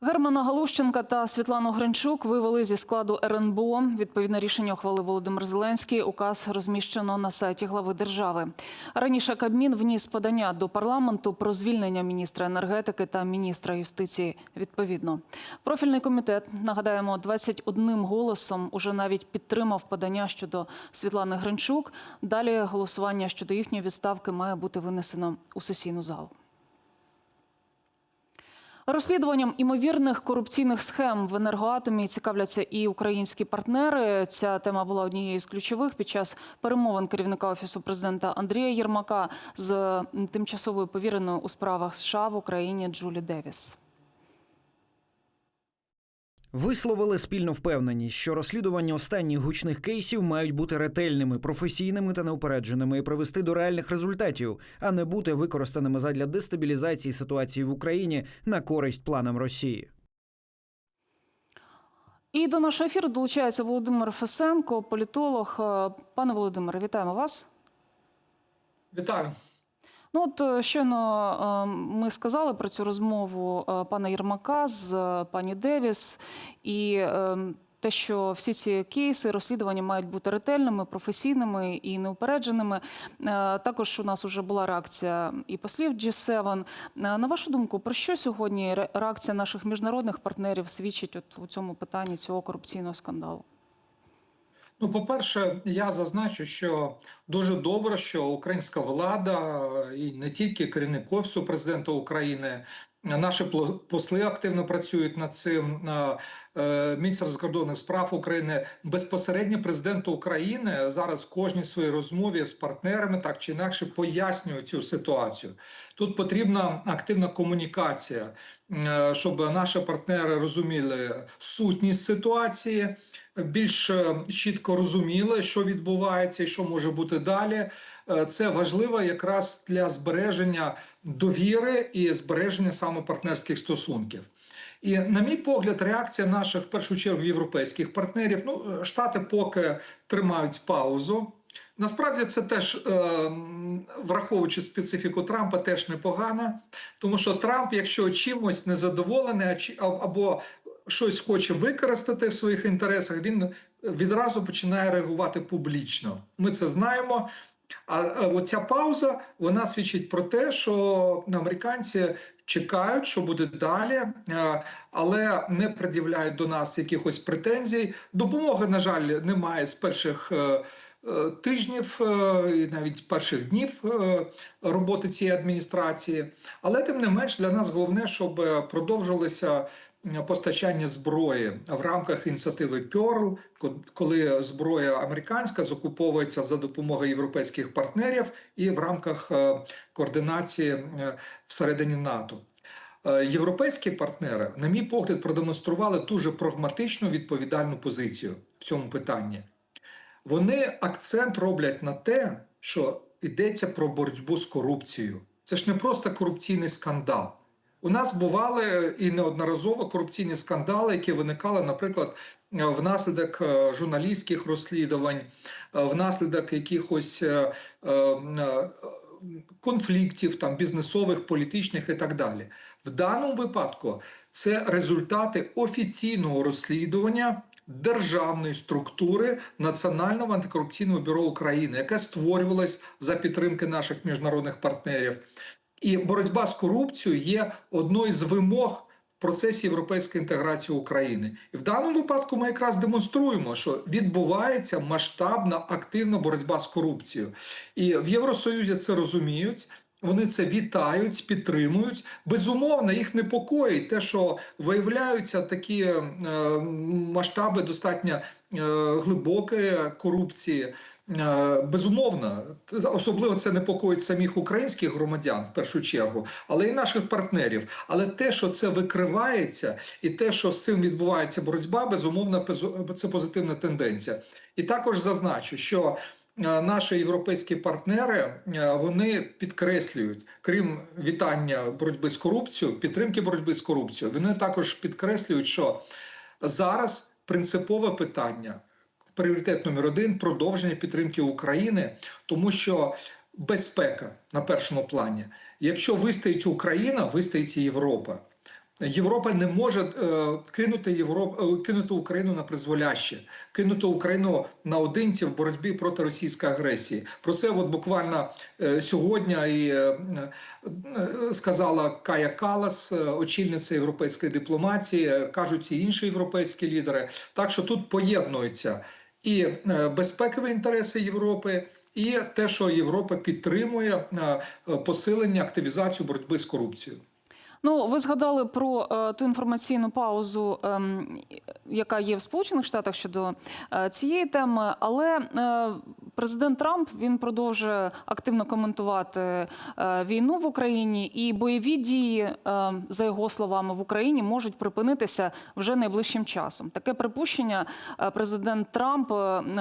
Германа Галущенка та Світлану Гринчук вивели зі складу РНБО. Відповідне рішення ухвалив Володимир Зеленський. Указ розміщено на сайті глави держави. Раніше Кабмін вніс подання до парламенту про звільнення міністра енергетики та міністра юстиції. Відповідно, профільний комітет нагадаємо 21 голосом уже навіть підтримав подання щодо Світлани Гринчук. Далі голосування щодо їхньої відставки має бути винесено у сесійну залу. Розслідуванням імовірних корупційних схем в енергоатомі цікавляться і українські партнери. Ця тема була однією з ключових під час перемовин керівника офісу президента Андрія Єрмака з тимчасовою повіреною у справах США в Україні Джулі Девіс. Висловили спільну впевненість, що розслідування останніх гучних кейсів мають бути ретельними, професійними та неупередженими і привести до реальних результатів, а не бути використаними задля дестабілізації ситуації в Україні на користь планам Росії. І до нашого ефіру долучається Володимир Фесенко, політолог. Е, Пане Володимире, вітаємо вас. Вітаю. Ну от е, щойно е, ми сказали про цю розмову е, пана Єрмака з е, пані Девіс, і е, те, що всі ці кейси розслідування мають бути ретельними, професійними і неупередженими. Також у нас вже була реакція і послів G7. Е, На вашу думку, про що сьогодні реакція наших міжнародних партнерів свідчить от у цьому питанні цього корупційного скандалу? Ну, по-перше, я зазначу, що дуже добре, що українська влада і не тільки керівник офісу президента України, наші посли активно працюють над цим. Е, Міністр закордонних справ України безпосередньо президенту України зараз в кожній своїй розмові з партнерами так чи інакше пояснює цю ситуацію. Тут потрібна активна комунікація, е, щоб наші партнери розуміли сутність ситуації. Більш е, чітко розуміли, що відбувається і що може бути далі. Це важливо якраз для збереження довіри і збереження саме партнерських стосунків. І, на мій погляд, реакція наших в першу чергу європейських партнерів. Ну, е, штати поки тримають паузу. Насправді це теж, е, враховуючи специфіку Трампа, теж непогано, тому що Трамп, якщо чимось незадоволений або щось хоче використати в своїх інтересах, він відразу починає реагувати публічно. Ми це знаємо. А оця пауза вона свідчить про те, що американці чекають, що буде далі, е, але не пред'являють до нас якихось претензій. Допомоги, на жаль, немає з перших. е, е, Тижнів і навіть перших днів роботи цієї адміністрації, але тим не менш для нас головне, щоб продовжилися постачання зброї в рамках ініціативи ко- коли зброя американська закуповується за допомогою європейських партнерів і в рамках е, координації е, всередині НАТО. Е, Європейські партнери, на мій погляд, продемонстрували дуже прагматичну відповідальну позицію в цьому питанні. Вони акцент роблять на те, що йдеться про боротьбу з корупцією. Це ж не просто корупційний скандал. У нас бували і неодноразово корупційні скандали, які виникали, наприклад, е, внаслідок е, журналістських розслідувань, е, внаслідок якихось конфліктів, там бізнесових, політичних і так далі. В даному випадку це результати офіційного розслідування державної структури Національного антикорупційного бюро України, яке створювалось за підтримки наших міжнародних партнерів. І боротьба з корупцією є одною з вимог в процесі європейської інтеграції України. І в даному випадку ми якраз демонструємо, що відбувається масштабна активна боротьба з корупцією. І в Євросоюзі це розуміють. Вони це вітають, підтримують. Безумовно, їх непокоїть те, що виявляються такі е, масштаби достатньо е, глибокої корупції. Е, Безумовно, особливо це непокоїть самих українських громадян в першу чергу, але і наших партнерів. Але те, що це викривається, і те, що з цим відбувається боротьба, безумовно, це позитивна тенденція. І також зазначу, що е, наші європейські партнери е, вони підкреслюють, крім вітання боротьби з корупцією, підтримки боротьби з корупцією, вони також підкреслюють, що зараз принципове питання пріоритет номер один продовження підтримки України, тому що безпека на першому плані. Якщо вистоїть Україна, вистоїть Європа. Європа не може е, кинути Європ, е, кинути Україну на призволяще, кинути Україну наодинці в боротьбі проти російської агресії. Про це от буквально е, сьогодні і е, е, сказала Кая Калас, е, очільниця європейської дипломатії, кажуть і інші європейські лідери. Так що тут поєднуються і е, безпекові інтереси Європи. І те, що Європа підтримує е, е, посилення активізацію боротьби з корупцією. Ну, ви згадали про е, ту інформаційну паузу, е, яка є в Сполучених Штатах щодо е, цієї теми, але е, президент Трамп він продовжує активно коментувати е, війну в Україні, і бойові дії, е, за його словами, в Україні можуть припинитися вже найближчим часом. Таке припущення е, президент Трамп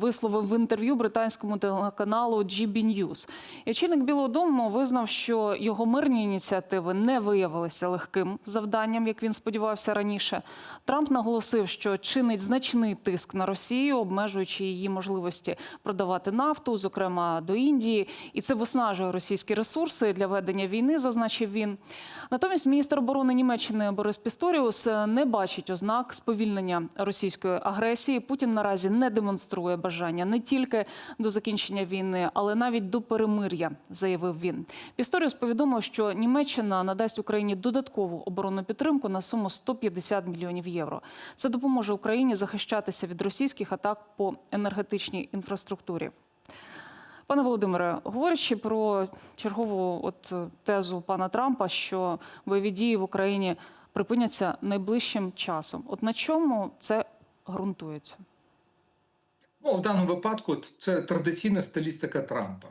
висловив в інтерв'ю британському телеканалу GB News. Очільник Білого Дому визнав, що його мирні ініціативи не виявилися легким завданням, як він сподівався раніше. Трамп наголосив, що чинить значний тиск на Росію, обмежуючи її можливості продавати нафту, зокрема до Індії, і це виснажує російські ресурси для ведення війни, зазначив він. Натомість міністр оборони Німеччини Борис Пісторіус не бачить ознак сповільнення російської агресії. Путін наразі не демонструє бажання не тільки до закінчення війни, але навіть до перемир'я, заявив він. Пісторіус повідомив, що Німеччина надасть Україні додаткову оборонну підтримку на суму 150 мільйонів євро. Це допоможе Україні захищатися від російських атак по енергетичній інфраструктурі. Пане Володимире, говорячи про чергову от тезу пана Трампа, що бойові дії в Україні припиняться найближчим часом. От на чому це ґрунтується? Ну, в даному випадку це традиційна стилістика Трампа.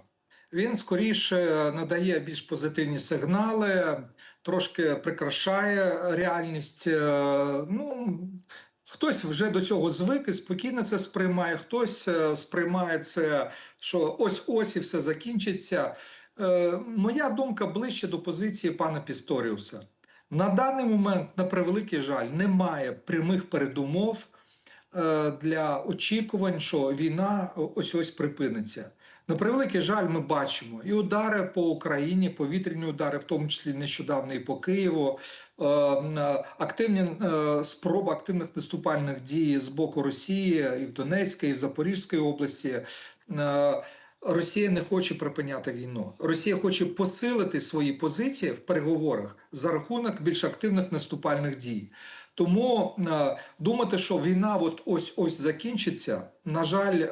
Він скоріше надає більш позитивні сигнали, трошки прикрашає реальність. Е, Ну, хтось вже до цього звик і спокійно це сприймає, хтось е, сприймає це, що ось ось і все закінчиться. Е, Моя думка ближче до позиції пана Пісторіуса. На даний момент, на превеликий жаль, немає прямих передумов е, для очікувань, що війна ось ось припиниться. На превеликий жаль, ми бачимо і удари по Україні, повітряні удари, в тому числі нещодавно і по Києву, е, е, активні е, спроби активних наступальних дій з боку Росії і в Донецькій, і в Запорізькій області. Росія не хоче припиняти війну. Росія хоче посилити свої позиції в переговорах за рахунок більш активних наступальних дій. Тому думати, що війна от ось ось закінчиться, на жаль,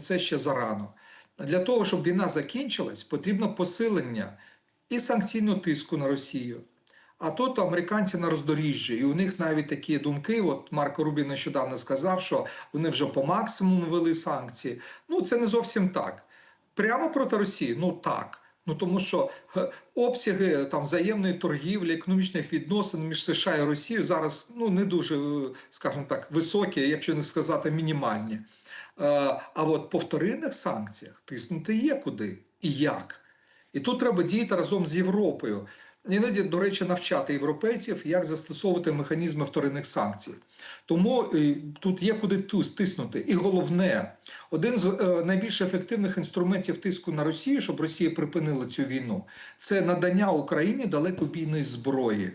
це ще зарано. Для того, щоб війна закінчилась, потрібно посилення і санкційного тиску на Росію. А тут американці на роздоріжжі, і у них навіть такі думки. От Марко Рубін нещодавно сказав, що вони вже по максимуму ввели санкції. Ну це не зовсім так. Прямо проти Росії, ну так. Ну тому що е, обсяги там взаємної торгівлі, економічних відносин між США і Росією зараз ну не дуже, е, скажімо так, високі, якщо не сказати мінімальні. Е, А от по вторинних санкціях тиснути є куди і як. І тут треба діяти разом з Європою. Іноді, до речі, навчати європейців, як застосовувати механізми вторинних санкцій. Тому е, тут є куди стиснути. І головне, один з е, найбільш ефективних інструментів тиску на Росію, щоб Росія припинила цю війну, це надання Україні далекобійної зброї.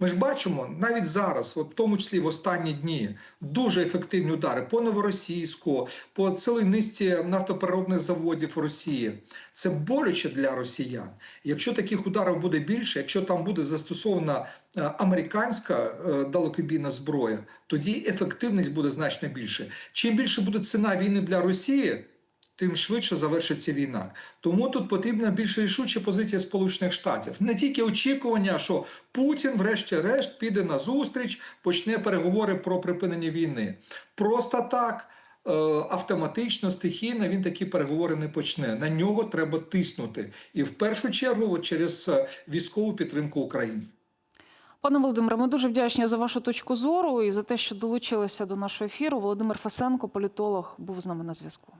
Ми ж бачимо навіть зараз, от в тому числі в останні дні, дуже ефективні удари по новоросійську, по цілій низці нафтопереробних заводів Росії. Це боляче для росіян. Якщо таких ударів буде більше, якщо там буде застосована е, американська е, далекобійна зброя, тоді ефективність буде значно більше. Чим більше буде ціна війни для Росії, тим швидше завершиться війна. Тому тут потрібна більш рішуча позиція Сполучених Штатів. Не тільки очікування, що Путін, врешті-решт, піде на зустріч, почне переговори про припинення війни. Просто так. е, Автоматично, стихійно він такі переговори не почне. На нього треба тиснути, і в першу чергу через е, військову підтримку України. Пане Володимире, ми дуже вдячні за вашу точку зору і за те, що долучилися до нашого ефіру. Володимир Фасенко, політолог, був з нами на зв'язку.